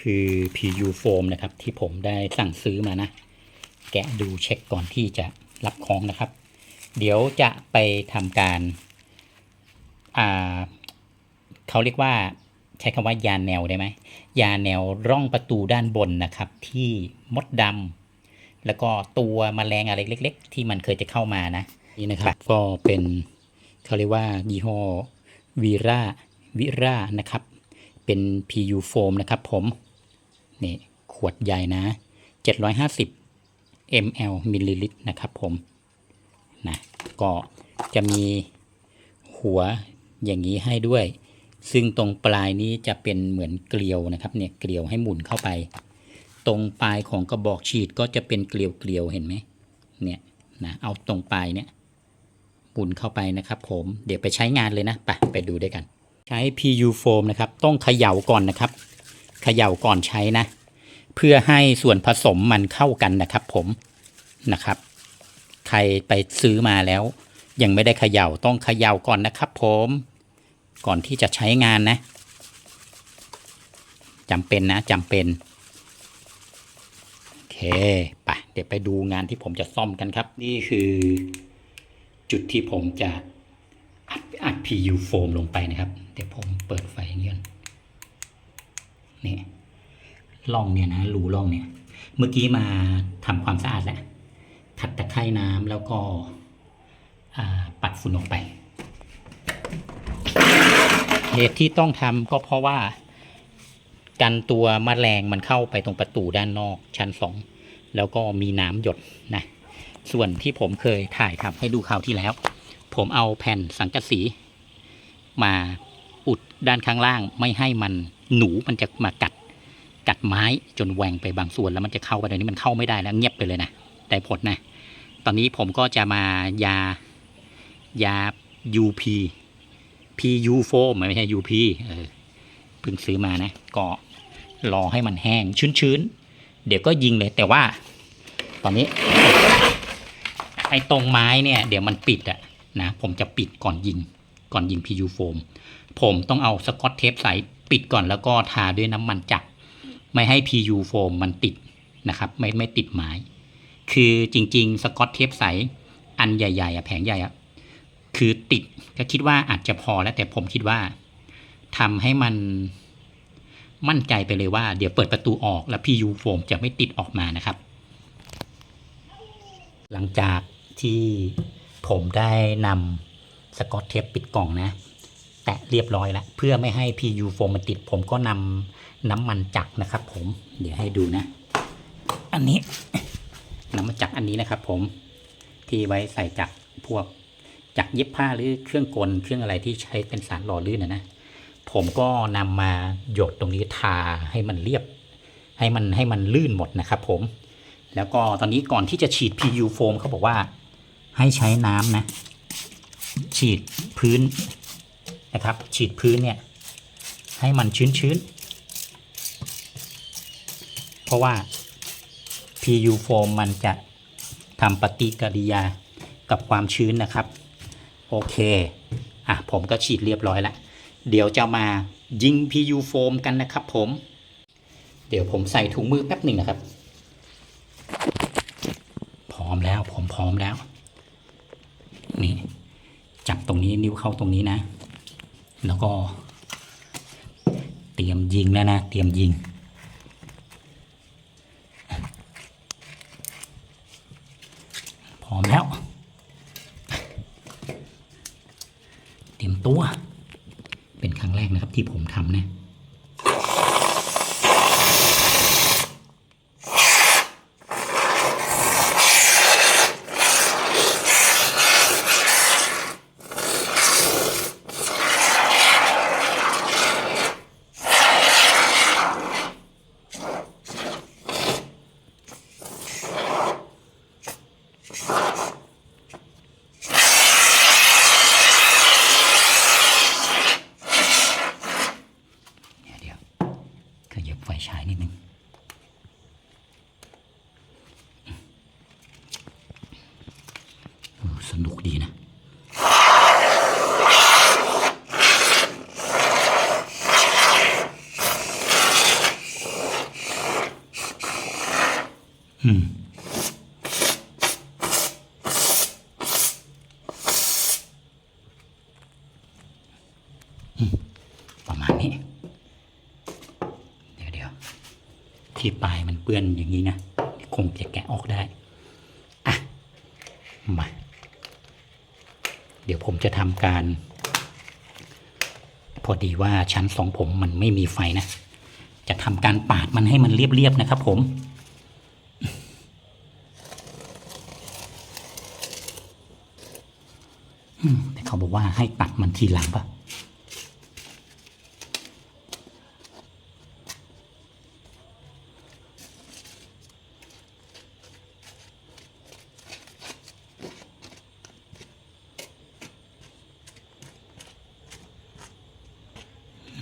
คือ PU foam นะครับ ที่ผมได้สั่งซื้อมานะ แกะดูเช็คก่อนที่จะรับของนะครับ เดี๋ยวจะไปทำการาเขาเรียกว่าใช้คำว่ายาแนวได้ไหมยาแนวร่องประตูด้านบนนะครับ ที่มดดำแล้วก็ตัวมแมลงอะไรเล็ก ๆ ที่มันเคยจะเข้ามานะนี่นะครับก็เป็นเขาเรียกว่ายี่ห้อวีราวิรานะครับ เป็น PU foam นะครับผม นี่ขวดใหญ่นะ 750 ml มิลลิลิตรนะครับผมนะก็จะมีหัวอย่างนี้ให้ด้วย ซึ่งตรงปลายนี้จะเป็นเหมือนเกลียวนะครับเนี่ยเกลียวให้หมุนเข้าไป ตรงปลายของกระบอกฉีดก็จะเป็นเกลียวเกลียวเห็นไหมเนี่ยนะเอาตรงปลายเนี่ยหมุนเข้าไปนะครับผมเดี๋ยวไปใช้งานเลยนะไปไปดูด้วยกัน ใช้ PU foam นะครับต้องเขย่าก่อนนะครับ ย่าก่อนใช้นะ เพื่อให้ส่วนผสมมันเข้ากันนะครับ ผมนะครับ ใครไปซื้อมาแล้ว ยังไม่ได้เขย่าต้องเขย่าก่อนนะครับ ผมก่อนที่จะใช้งานนะจำเป็นนะจำเป็นโอเคไปเดี๋ยวไปดูงานที่ผมจะซ่อมกันครับ นี่คือจุดที่ผมจะอัดอัด PU foam ลงไปนะครับ เดี๋ยวผมเปิดไฟอย่างนี้ ก่อนนี่ร่องเนี่ยนะรูร่องเนี่ย เมื่อกี้มาทำความสะอาดแล้วขัดตะไคร่น้ำแล้วก็ปัดฝุ่นออกไป เหตุที่ต้องทำก็เพราะว่า กันตัวมแมลงมันเข้าไปตรงประตูด้านนอกชั้นสองแล้วก็มีน้ำหยดนะส่วนที่ผมเคยถ่ายทำให้ดูคราวที่แล้ว ผมเอาแผ่นสังกะสี มาอุดด้านข้างล่างไม่ให้มัน หนูมันจะมากัดกัดไม้จนแหวงไปบางส่วนแล้วมันจะเข้าไปตอนนี้มันเข้าไม่ได้แล้วเงียบไปเลยนะได้ผลนะ ตอนนี้ผมก็จะมายายา UP PU foam ไม่ใช่ UP เออเพิ่งซื้อมานะก็รอให้มันแห้งชื้นๆ เดี๋ยวก็ยิงเลยแต่ว่า ตอนนี้ ไอ้ตรงไม้เนี่ยเดี๋ยวมันปิดอะนะผมจะปิดก่อนยิงก่อนยิง PU foam ผมต้องเอาสกอตเทปใส ปิดก่อนแล้วก็ทาด้วยน้ำมันจักรไม่ให้ PU foam มันติดนะครับไม่ไม่ติดไม้ คือจริง ๆ สกอตเทปใสอันใหญ่ๆอะแผงใหญ่อะคือติดก็คิดว่าอาจจะพอแล้วแต่ผมคิดว่าทำให้มันมั่นใจไปเลยว่า เดี๋ยวเปิดประตูออกแล้วพียูโฟมจะไม่ติดออกมานะครับ หลังจากที่ผมได้นำสกอตเทปปิดกล่องนะ แตะเรียบร้อยแล้วเพื่อไม่ให้พียูโฟมมันติด ผมก็นำน้ำมันจักรนะครับ ผม เดี๋ยวให้ดูนะ อันนี้น้ำมันจักรอันนี้นะครับ ผมที่ไว้ใส่จักรพวกจักรเย็บผ้าหรือเครื่องกลเครื่องอะไรที่ใช้เป็นสารหล่อลื่นนะนะผมก็นำมาหยดตรงนี้ทาให้มันเรียบ ให้มันให้มันลื่นหมดนะครับ ผม แล้วก็ตอนนี้ก่อนที่จะฉีด PU foam เขาบอกว่า ให้ใช้น้ำนะ ฉีดพื้น นะครับ ฉีดพื้นเนี่ยให้มันชื้นๆ เพราะว่า PU foam มันจะทำปฏิกิริยากับความชื้นนะครับ โอเค อะ ผมก็ฉีดเรียบร้อยแล้ว เดี๋ยวจะมายิง PU foam กันนะครับผม เดี๋ยวผมใส่ถุงมือแป๊บหนึ่งนะครับ พร้อมแล้วผมพร้อมแล้ว นี่ จับตรงนี้นิ้วเข้าตรงนี้นะ แล้วก็ เตรียมยิงแล้วนะ เตรียมยิง พร้อมแล้ว เตรียมตัว เป็นครั้งแรกนะครับที่ผมทำนะ เดี๋ยวเดี๋ยวขยับไฟฉายนิดนึงเออส นุกดีนะอืมประมาณนี้ เดี๋ยวเดี๋ยวที่ปลายมันเปื้อนอย่างนี้นะ คงจะแกะออกได้ อะ มา เดี๋ยวผมจะทำการ พอดีว่าชั้นสองผมมันไม่มีไฟนะ จะทำการปาดมันให้มันเรียบๆนะครับผมแต่เขาบอกว่าให้ตัดมันทีหลังปะ่ะ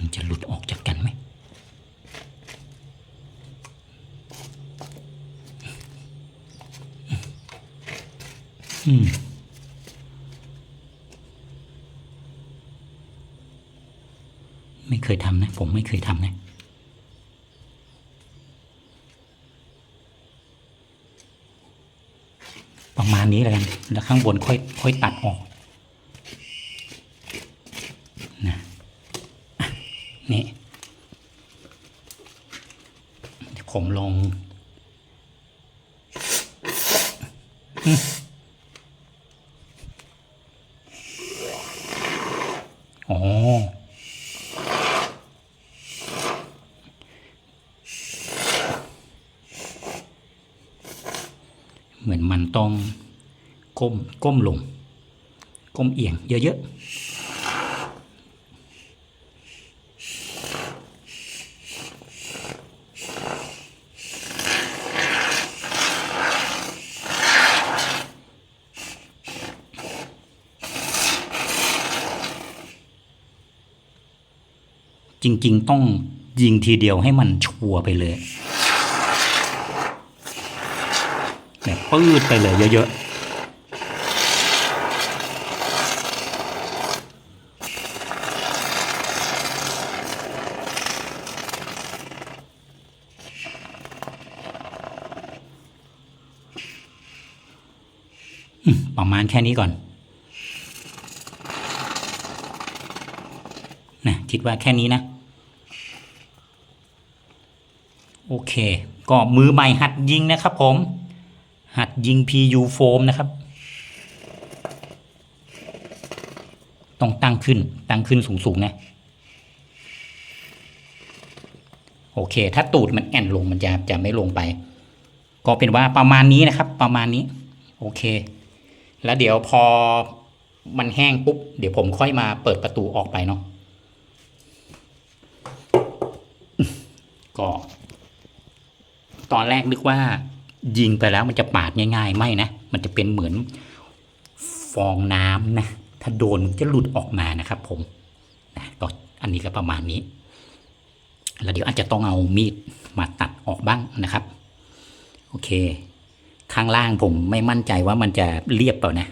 นจะหลุดออกจากกันไหม อืม ไม่เคยทำนะ ผมไม่เคยทำนะประมาณนี้แล้วกัน แล้วข้างบนค่อยค่อยตัดออกนะนี่ผมลอง อืม อ๋อเหมือนมันต้องก้มก้มลง ก้มเอียงเยอะๆ จริง ๆ ต้องยิงทีเดียวให้มันชัวร์ไปเลยแบบปืดไปเลยเยอะๆประมาณแค่นี้ก่อนนะคิดว่าแค่นี้นะ โอ เค ก็มือใหม่หัดยิงนะครับผม หัดยิง PU โฟมนะครับ ต้องตั้งขึ้น ตั้งขึ้นสูงๆนะ โอเค ถ้าตูดมันแอนลงมันจะจะไม่ลงไป ก็เป็นว่าประมาณนี้นะครับ ประมาณนี้ โอเค แล้วเดี๋ยวพอมันแห้งปุ๊บ เดี๋ยวผมค่อยมาเปิดประตูออกไปเนาะก็ ตอนแรกนึกว่า ยิงไปแล้วมันจะปาดง่าย ๆ ไม่นะ มันจะเป็นเหมือนฟองน้ำนะ ถ้าโดนมันจะหลุดออกมานะครับ ผมนะก็อันนี้ก็ประมาณนี้ แล้วเดี๋ยวอาจจะต้องเอามีดมาตัดออกบ้างนะครับ โอเค ข้างล่างผมไม่มั่นใจว่ามันจะเรียบเปล่านะ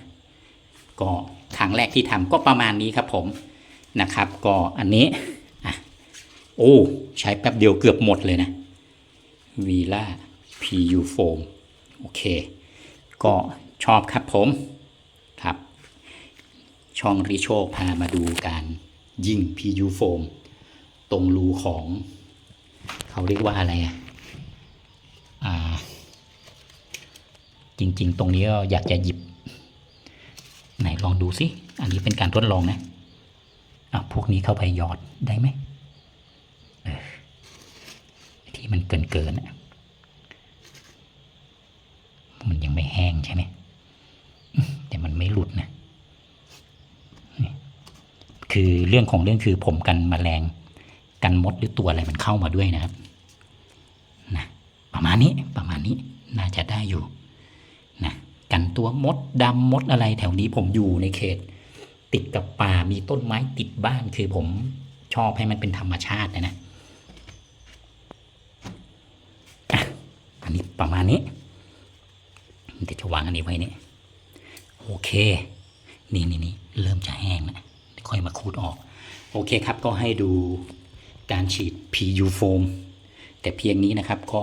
ก็ครั้งแรกที่ทำก็ประมาณนี้ครับ ผมนะครับ ก็อันนี้อะโอ้ ใช้แป๊บเดียวเกือบหมดเลยนะ วีล่า PU Foam โอเค ก็ชอบครับผมครับ ช่องริโชคพามาดูการยิง PU Foam ตรงรูของ เขาเรียกว่าอะไรอะอ่าจริง ๆ ตรงนี้ก็อยากจะหยิบ ไหนลองดูสิ อันนี้เป็นการทดลองนะอะพวกนี้เข้าไปหยอดได้ไหมเออที่มัน เกินเกินๆอะมันยังไม่แห้งใช่ไหมแต่มันไม่หลุดนะคือเรื่องของเรื่องคือผมกันมแมลงกันมดหรือตัวอะไรมันเข้ามาด้วยนะครับนะประมาณนี้ประมาณนี้น่าจะได้อยู่นะกันตัวมดดำมดอะไรแถวนี้ผมอยู่ในเขต ติดกับป่ามีต้นไม้ติดบ้านคือผมชอบให้มันเป็นธรรมชาตินะนะ อันนี้ประมาณนี้เดี๋ยวจะวางอันนี้ไว้เนี่ยโอเค นี่นี่นี่เริ่มจะแห้งแล้วค่อยมาคูดออก โอเคครับก็ให้ดูการฉีด PU foam แต่เพียงนี้นะครับก็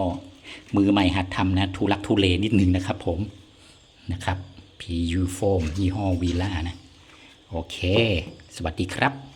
มือใหม่หัดทำนะทุลักทุเลนิดนึงนะครับผมนะครับ PU Foam ยี่ห้อวีล่านะ โอเค สวัสดีครับ